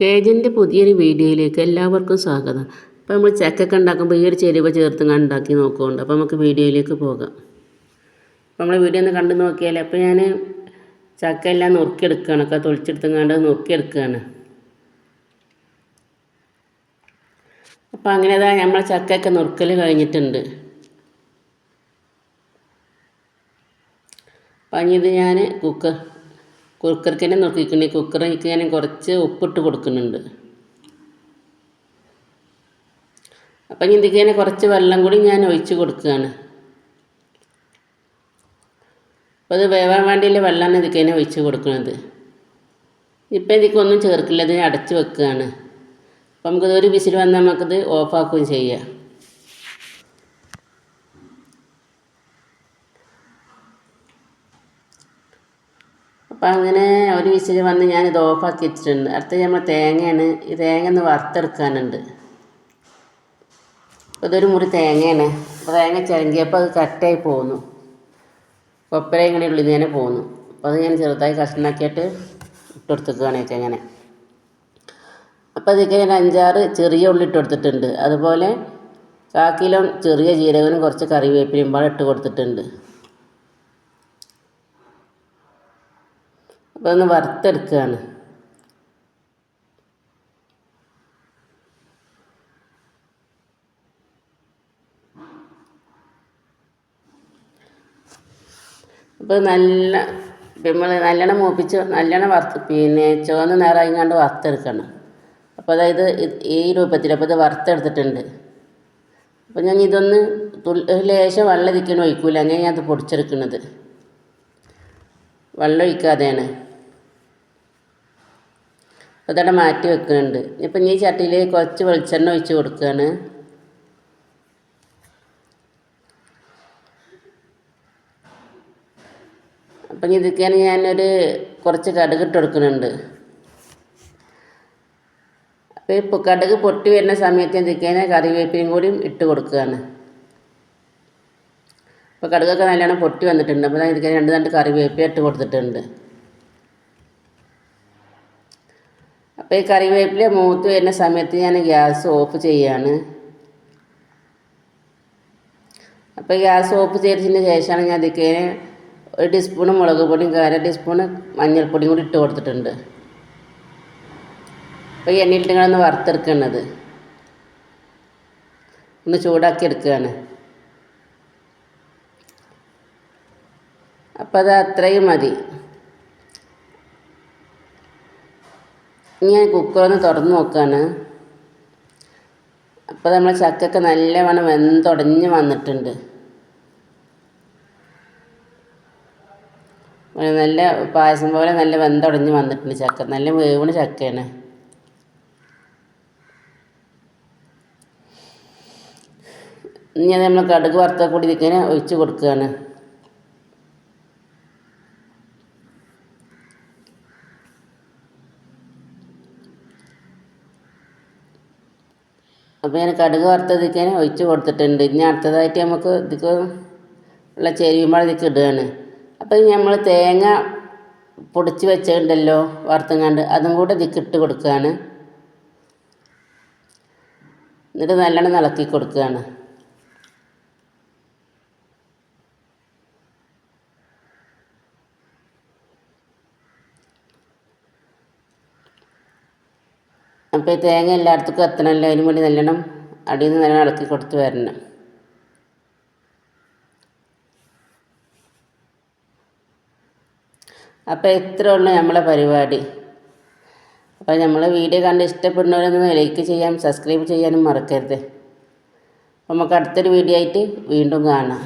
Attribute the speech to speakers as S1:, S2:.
S1: പേജിന്റെ പുതിയൊരു വീഡിയോയിലേക്ക് എല്ലാവർക്കും സ്വാഗതം. അപ്പോൾ നമ്മൾ ചക്കൊക്കെ ഉണ്ടാക്കുമ്പോൾ ഈ ഒരു ചെരുവ ചേർത്ത് ഉണ്ടാക്കി നോക്കുന്നുണ്ട്. അപ്പോൾ നമുക്ക് വീഡിയോയിലേക്ക് പോകാം. അപ്പോൾ നമ്മൾ വീഡിയോ ഒന്ന് കണ്ടു നോക്കിയാൽ അപ്പോൾ ഞാൻ ചക്ക എല്ലാം നുറുക്കിയെടുക്കുകയാണ്. ഒക്കെ തൊളിച്ചെടുത്തങ്ങാണ്ട് നുറുക്കിയെടുക്കുകയാണ്. അപ്പോൾ അങ്ങനെ അതാ നമ്മൾ ചക്കയൊക്കെ നുറുക്കൽ കഴിഞ്ഞിട്ടുണ്ട്. അപ്പം ഇത് ഞാൻ കുക്കർ കുക്കർക്ക് തന്നെ നോക്കിക്കണേ കുക്കറിലേക്ക് ഞാൻ കുറച്ച് ഉപ്പിട്ട് കൊടുക്കുന്നുണ്ട്. അപ്പം ഇനി ഇതിലേക്ക് തന്നെ കുറച്ച് വെള്ളം കൂടി ഞാൻ ഒഴിച്ച് കൊടുക്കുകയാണ്. അപ്പോൾ അത് വേവാൻ വേണ്ടിയുള്ള വെള്ളമാണ് ഇതിക്ക് തന്നെ ഒഴിച്ച് കൊടുക്കുന്നത്. ഇപ്പം ഇതിക്കൊന്നും ചേർക്കില്ല. ഇത് അടച്ച് വെക്കുകയാണ്. അപ്പം നമുക്കിത് ഒരു വിസിൽ വന്നാൽ നമുക്കിത് ഓഫാക്കുകയും ചെയ്യാം. അപ്പം അങ്ങനെ ഒരു വിസിൽ വന്ന് ഞാനിത് ഓഫാക്കി വെച്ചിട്ടുണ്ട്. അടുത്ത നമ്മൾ തേങ്ങയാണ് ഈ തേങ്ങ ഒന്ന് വറുത്തെടുക്കാനുണ്ട്. ഇതൊരു മുറി തേങ്ങയാണ്. അപ്പോൾ തേങ്ങ ചിരങ്ങിയപ്പോൾ അത് കട്ടായി പോകുന്നു കൊപ്പര ഇങ്ങനെ ഉള്ളിൽ നിന്ന് തന്നെ പോകുന്നു അപ്പോൾ അത് ഞാൻ ചെറുതായി കഷ്ണാക്കിയിട്ട് ഇട്ടെടുത്തേക്കുകയാണ് അങ്ങനെ അപ്പോൾ അതൊക്കെ ഞാൻ അഞ്ചാറ് ചെറിയ ഉള്ളി ഇട്ടെടുത്തിട്ടുണ്ട്. അതുപോലെ കാ കിലോ ചെറിയ ജീരകനും കുറച്ച് കറിവേപ്പിലയും പാടെ ഇട്ട് കൊടുത്തിട്ടുണ്ട്. അപ്പോൾ ഒന്ന് വറുത്തെടുക്കുകയാണ് അപ്പോൾ നല്ല നമ്മൾ നല്ലോണം മൂപ്പിച്ച് നല്ലോണം വറുത്ത് പിന്നെ ചുവന്ന കണ്ട് വറുത്തെടുക്കണം. അപ്പോൾ അതായത് ഈ രൂപത്തിൽ അപ്പോൾ ഇത് വറുത്തെടുത്തിട്ടുണ്ട്. അപ്പോൾ ഞാൻ ഇതൊന്ന് ലേശം വെള്ളം ഇരിക്കണം ഒഴിക്കൂല. ഞാൻ അത് പൊടിച്ചെടുക്കുന്നത് വെള്ളം ഒഴിക്കാതെയാണ്. അതവിടെ മാറ്റി വെക്കുന്നുണ്ട്. ഇപ്പം ഈ ചട്ടിയിൽ കുറച്ച് വെളിച്ചെണ്ണ ഒഴിച്ച് കൊടുക്കുകയാണ് അപ്പം ഇതൊക്കെയാണ് ഞാനൊരു കുറച്ച് കടുക് ഇട്ട് കൊടുക്കുന്നുണ്ട്. അപ്പോൾ ഇപ്പോൾ കടുക് പൊട്ടി വരുന്ന സമയത്ത് എന്തൊക്കെയാണ്? കറിവേപ്പിലയും കൂടിയും ഇട്ട് കൊടുക്കുകയാണ് അപ്പോൾ കടുകൊക്കെ നല്ലോണം പൊട്ടി വന്നിട്ടുണ്ട്. അപ്പോൾ ഇതൊക്കെ രണ്ട് രണ്ട് കറിവേപ്പില ഇട്ട് കൊടുത്തിട്ടുണ്ട്. അപ്പോൾ ഈ കറിവേപ്പില മൂത്ത് വരുന്ന സമയത്ത് ഞാൻ ഗ്യാസ് ഓഫ് ചെയ്യാണ്. അപ്പോൾ ഗ്യാസ് ഓഫ് ചെയ്തതിന് ശേഷമാണ് ഞാൻ അതിക്കേന് ഒരു ടീസ്പൂണ് മുളക് പൊടിയും കാര ടീസ്പൂണ് മഞ്ഞൾപ്പൊടിയും കൂടി ഇട്ട് കൊടുത്തിട്ടുണ്ട്. അപ്പോൾ ഈ എണ്ണയിട്ട് ഒന്ന് വറുത്തെടുക്കുന്നത് ഒന്ന് ചൂടാക്കി എടുക്കുകയാണ്. അപ്പോൾ അത് അത്രയും മതി. ഞാൻ കുക്കറൊന്ന് തുറന്ന് നോക്കുകയാണ് അപ്പോൾ നമ്മൾ ചക്കൊക്കെ നല്ലവണ്ണം വെന്തുടഞ്ഞ് വന്നിട്ടുണ്ട്. നല്ല പായസം പോലെ നല്ല വെന്തുടഞ്ഞ് വന്നിട്ടുണ്ട് ചക്ക. നല്ല വേവണ ചക്കയാണ്. ഇനി അത് നമ്മൾ കടുക് വറുത്ത കൂടി ഇതിങ്ങനെ ഒഴിച്ച് കൊടുക്കുകയാണ് അപ്പോൾ ഞാൻ കടുക് വറുത്തതിക്കാൻ ഒഴിച്ച് കൊടുത്തിട്ടുണ്ട്. ഇനി അടുത്തതായിട്ട് നമുക്ക് ഇതിക്ക് ഉള്ള ചേരുമ്പോൾ ഇതിക്ക് ഇടുകയാണ്. അപ്പോൾ നമ്മൾ തേങ്ങ പൊടിച്ച് വെച്ചിട്ടുണ്ടല്ലോ വറുത്തങ്ങാണ്ട് അതും കൂടെ ഇതിക്ക് ഇട്ട് കൊടുക്കുകയാണ്. എന്നിട്ട് നല്ലോണം ഇളക്കി കൊടുക്കുകയാണ്. അപ്പോൾ ഈ തേങ്ങ എല്ലായിടത്തേക്കും എത്തണമല്ലോ അതിന് വേണ്ടി നല്ലോണം അടിയിൽ നിന്ന് നല്ലോണം ഇളക്കി കൊടുത്ത് വരണം. അപ്പോൾ ഇത്ര ഉള്ളു നമ്മളെ പരിപാടി. അപ്പോൾ നമ്മൾ വീഡിയോ കണ്ട് ഇഷ്ടപ്പെടുന്നവരൊന്ന് ലൈക്ക് ചെയ്യാനും സബ്സ്ക്രൈബ് ചെയ്യാനും മറക്കരുത്. അപ്പോൾ നമുക്ക് അടുത്തൊരു വീഡിയോ ആയിട്ട് വീണ്ടും കാണാം.